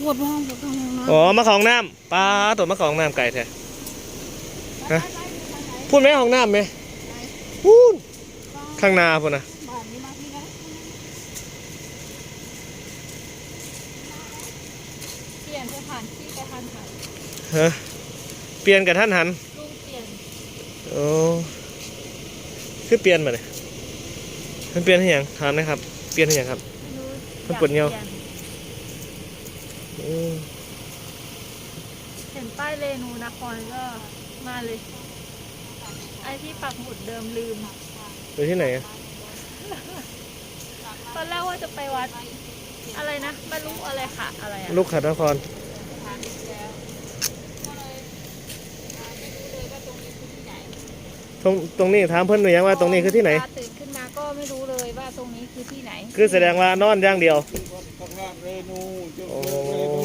ปวดห้องปวดห้องนะอ๋อมาของน้ำปลาตัวมาของน้ำไก่แท้ฮะพูดไหมของน้ำไหมพูดข้างหนาพูดนะบ้านนี้มาที่นะเปลี่ยนสถานที่กระทันหันฮะเปลี่ยนกับท่านหันลุงเปลี่ยนโอ้คือเปลี่ยนมาเนี่ยมันเปลี่ยนให้หยังถามนะครับ เปลี่ยนให้หยังครับไม่รู้มันปวดเหี่ยวอากปลี่นอืม เห็นป้ายเรนูนครก็มาเลย ไอที่ปักหมุดเดิมลืมอยู่ที่ไหนอะตอนแรกว่าจะไปวัด อะไรนะไม่รู้อะไรค่ะ อะไรอะลูกขัดนครตรงตรงนี้ถามเพื่อนหน่อยยังว่าตรงนี้คือที่ไหน ตื่นขึ้นมาก็ ไม่รู้เลยว่าตรงนี้คือที่ไหนคือแสดงว่านอนอย่างเดียวพระธาตุเรนูจุดโอ้เรนู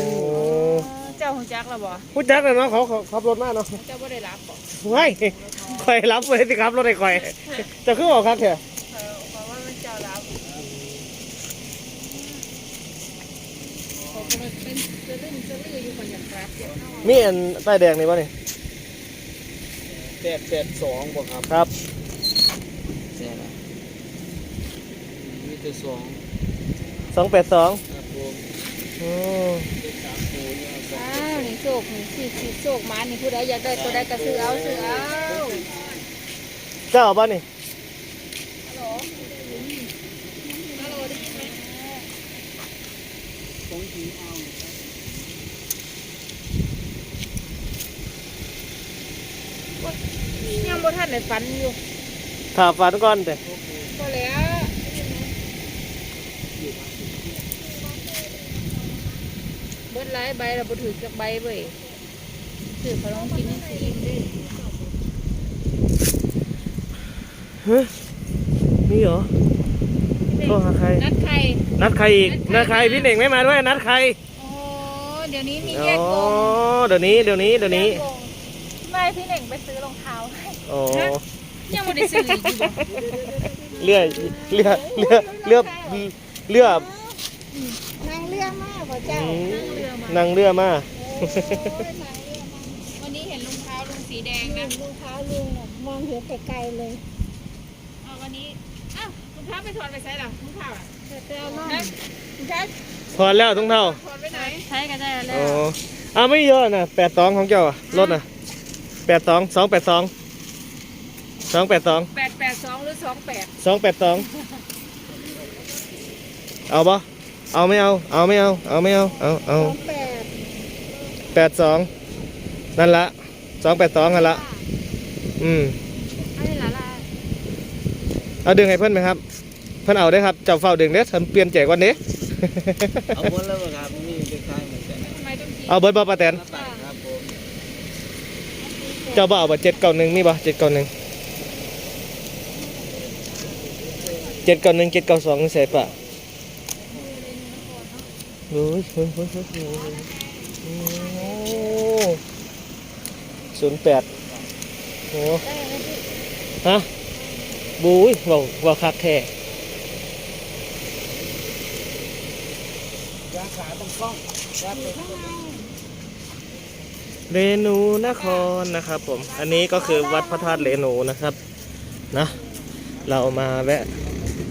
เจ้าของจักรเหรอบ่ผู้จักเลยเนาะเขาเขาขับรถมาเนาะเจ้าบ่ได้รับบ่ไว้คอยรับเลยสิครับรถไอ้คอยจะขึ้นออกครับเถอะเออเพราะว่ามันเจ้ารับมีอันป้ายแดงนี่ป่ะนี่แปดแปดสองบ่ครับครับ แน่ละ มีแต่สองสองแปดสองครับผมโอ้เป็นสามตัวเนี่ยสองอ้าวนี่โชคนี่สิสิโชคมานี่ผู้ใดอยากได้ตัวใดก็ซื้อเอาซื้อเอาเจ้าป่ะนี่ของผีเอายังบ่ทันได้ฝันอยู่ถามฝันก่อนแต่ก็แล้วเบิ ดหลายใบแล้วบ่ถือจักใบเว้ยซื้อขนมกินให้สิอิ่มเด้อเฮ้ยมีเหรอโทรหาใคร นัดใคร นัดใครอีกนัดใครพี่เน่งไม่มาด้วยนัดใครโอ้เดี๋ยวนี้มีอ๋แยกวองเดี๋ยวนี้เดี๋ยวนี้เดี๋ยวนี้ แยกวงไม่พี่เน่งไปซื้อรองเท้าให้โอ้ยังไม่ได้ซื้ออีกอยู่บ่เลื่อยเลื่อยเลื่อยเลื่อยเลื่อยนางเรือมากบ่เจ้าเรือมา นั่งเรือมาโอ้ยนางเรือมาวันนี้เห็นรองเท้าลุงสีแดงนะลุงเท้าลุงน่ะมองเห็นไกลๆเลยเอาวันนี้อ้าวรองเท้าไปถอดไปใส่หรอรองเท้าอะแต่เจ้าน้องนะรองเท้าพอแล้วต้องเท่าถอดไปไหนใช้ก็ได้แล้อ๋วออ่าไม่เยอะนะแปดสองของเจ้าอะรถนะแปดสองสองแปดสองสองแปดสองแปดแปดสองหรือสองแปดสองแปดสองเอาปะเอาไม่เอา เอาไม่เอา เอาไม่เอา เอาเอาสอง แปดแปดสองนั่นละสองแปดสองนั่นละอืมอันนี้ละละเอาดึงให้เพื่อนไหมครับ เพื่อนเอาได้ครับเจ้าเฝ้าดึงเด้อฉันเปลี่ยนแจกวันนี้ เอาหมดแล้วบ่ครับนี่เป็นคล้ายเหมือนกันทำไมต้องกินเอาเบิร์ดบอปาแตนหน้าต่างครับผมเจ้าบ่เอาบ่เจ็ดเก้าหนึ่งมีบ่เจ็ดเก้าหนึ่งเจ็ดเก้าหนึ่งเจ็ดเก้าสองใส่ปะโอ้ยโอ้ยโอ้ยโอ้ยโอ้ย ศูนย์แปดโอ้ฮะบุ้ยบอกว่าคักแท้ยาขาต้องครับผมเรนูนครนะครับผม อันนี้ก็คือวัดพระธาตุเรนูนะครับ นะ เรามาแวะ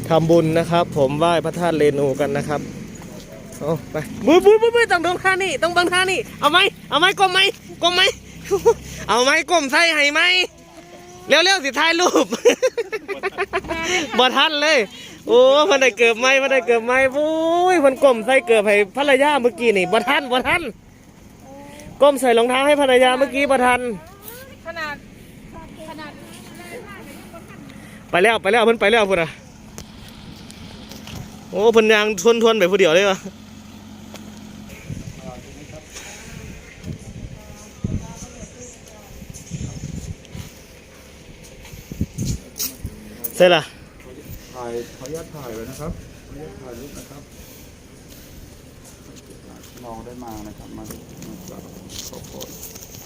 ทำบุญนะครับ ผมไหว้พระธาตุเรนูกันนะครับ เอาไปบุ้ยบุ้ยบุ้ยต้องตรงท่านี่ต้องบังท่านี่เอาไหมเอาไหมก้มไหมก้มไหมเอาไหมก้มใส่ให้ไหมเร็วเร็วๆสิถ่ายรูปบ่ทันเลย โอ้เพันได้เกิบไหมเพันได้เกิบไหมบุ้ยพันก้มใส่เกิบให้ภรรยาเมื่อกี้นี่บ่ทันบ่ทันก้มใส่รองเท้าให้ภรรยาเมื่อกี้บ่ทันขนาดขนาดไปแล้วไปแล้วเพิ่นไปแล้วพุ่นอะโอ้เพิ่นยางทวนทวนไปผู้เดียวเลยวะ เสร็จละถ่ายขออนุญาตถ่ายไว้นะครับขออนุญาตถ่ายรูปนะครับน้องได้มานะครับมามาจากขอบคุณ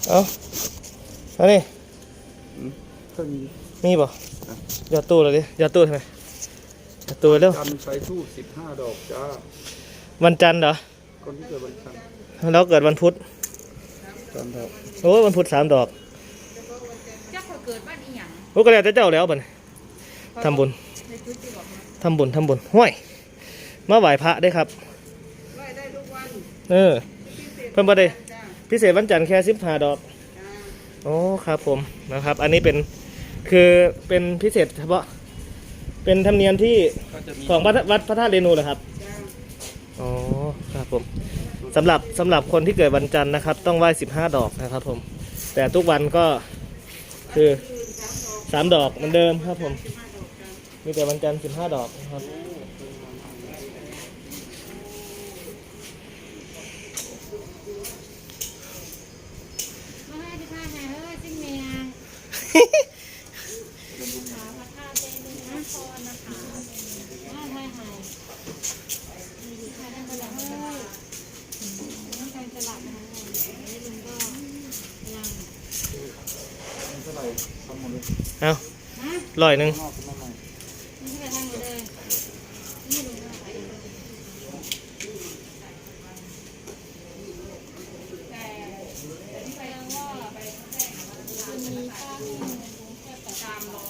เอาเอานี่เครื่องนี้มีบ่หยอดตู้เลยดิหยอดตู้ทำไมหยอดตู้เร็วจันทร์ใช้ทูบสิบห้าดอกจ้าวันจันทร์เหรอคคนที่เกิดวันจันทร์เราเกิดวันพุธจันทร์ครับโอ้ยวันพุธสามดอกเจ้าเขาเกิดบ้านอีหยังโอ้ก็แล้วแต่เจ้าแล้วบัดนี้ ทำบุญในจุดที่บอกทำบุญทำบุญห้วยมาไหว้พระได้ครับเออเพิ่มประเดพิเศษวันจันทร์แค่สิบห้าดอกโอ้ครับผมนะครับ อันนี้เป็นคือเป็นพิเศษเฉพาะเป็นธรรมเนียมที่ก็จะมีของวัดวัดพระธาตุเรนูเหรอครับอ๋อครับผมสำหรับสำหรับคนที่เกิดวันจันทร์นะครับ ต้องไหว้สิบห้าดอกนะครับ ผม แต่ทุกวันก็คือสามดอกเหมือนเดิมครับผม มีแต่วันจันทร์สิบห้าดอกนะครับมาให้ที่ท่าแห่เฮ้ยจิ้งเมียงพระธาตุเรนูนค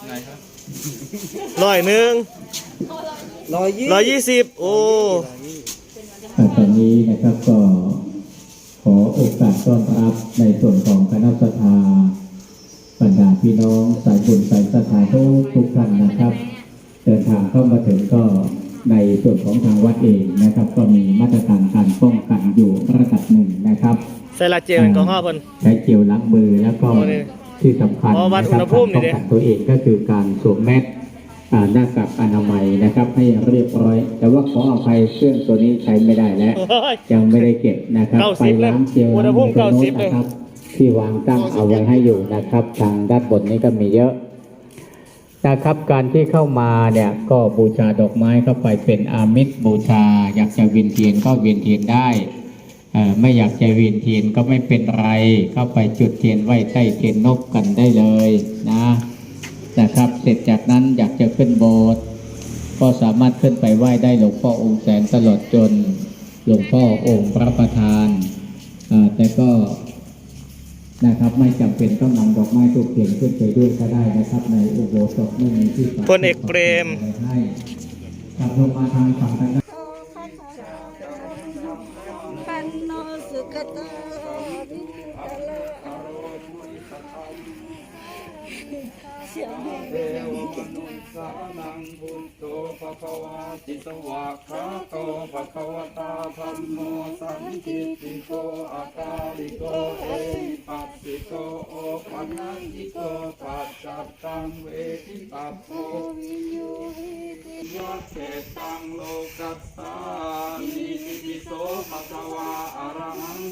ไงครับร้อยหนึ่งร้อยยี่ร้อยยี่สิบโอ้อ่าตอนนี้นะครับก็ขอโอกาสต้อนรับในส่วนของคณะสภาบรรดาพี่น้องสายบุญสายศรัทธาทุกทุกท่านนะครับ เดินทางเข้ามาถึงก็ในส่วนของทางวัดเองนะครับ ก็มีมาตรการการป้องกันอยู่ระดับหนึ่งนะครับ ใส่ลาเจลแอลกอฮอล์เพิ่นใช้เจลล้างมือแล้วก็โอ้นี่ ที่สำคัญอ๋อวัดนะคอุรัณหภูมินี่การดิป้องกันตัวเองก็คือการสวมแมสอ่าหน้ากากอนามัยนะครับ ให้เรียบร้อย แต่ว่าขออภัยเครื่องตัวนี้ใช้ไม่ได้แล้วโอ้ย ยังไม่ได้เก็บนะครับเก้าไปสิบเลยล้างเจลอุณหภูมิล้างมือตรงโน้นเก้าสิบเลย นะครับ ที่วางตั้งเอาไว้ให้อยู่นะครับ ทางด้านบนนี้ก็มีเยอะนะครับ การที่เข้ามาเนี่ยก็บูชาดอกไม้เข้าไปเป็นอามิตรบูชา อยากจะเวียนเทียนก็เวียนเทียนได้เอ่อ ไม่อยากจะเวียนเทียนก็ไม่เป็นไรเข้าไปจุดเทียนไหว้ใต้เทียนนกกันได้เลยนะนะครับเสร็จจากนั้นอยากจะขึ้นโบสถ์ก็สามารถขึ้นไปไหว้ได้หลวงพ่อองค์แสนตลอดจนหลวงพ่อองค์พระประธานอ่าแต่ก็นะครับไม่จำเป็นต้องนำดอกไม้ทุกเทียนขึ้นไปด้วยก็ได้นะครับ ในอุโบสถไม่มีที่ปัพลเอกเปรมให้ครับลงมาทางฝั่งทาง โนสุขโตวิจิตรโลเสียงแหบเทวมนุสานังพุทโธภะคะวาติสวากขาโตภะคะวะตาธัมโมสันติติโกอาคาลิโกเอหิปัสสิโกโอปัญญิโกปัจจัตตังเวทิตัพโพวิญญูหิติยัสเสตังโลกัสสานิติโสภะคะวาอะ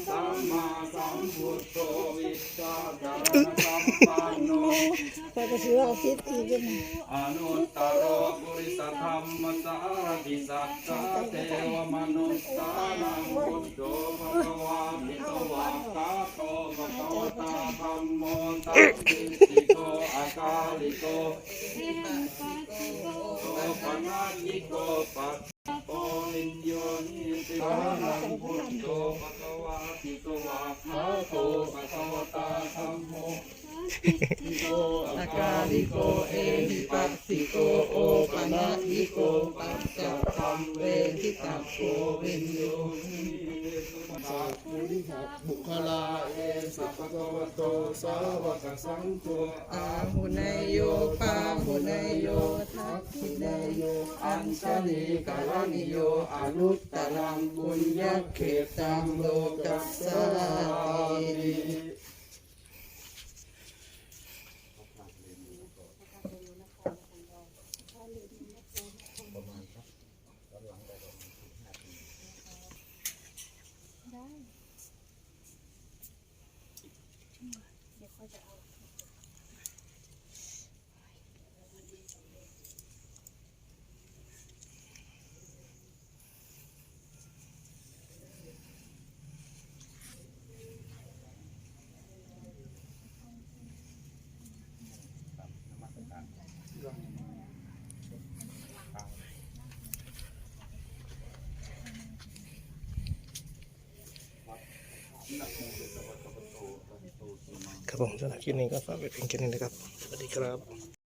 สัมมาสัมพุทโธวิชชาจารสัมปันโนไปกระสือเอาคิดอีกยังไงอนุตตรปุริสธรรมสารติสัจจเทวมนุษสานังพุทโธภะคะวามิโตวาคาโตภะคะวตาธัมโมตัสสิตโกอาคาลิโกโตปนัญญิโกปั อากาลิโก เอหิปัสสิโก โอปะนะยิโก ปัจจตังเวทิตัพโพวินโยบุคลาเอสัพพะวะโต สาวกสังโฆอาหุเนยโยปาหุเนยโย ทักขิเนยโย อัญชลีกาลนิโย อนุตตรังบุญญเขตังโลกัสสาติ ผมสำหรับคลิปนี้ก็ฝากไว้เพียงแค่นี้นะครับสวัสดีครับ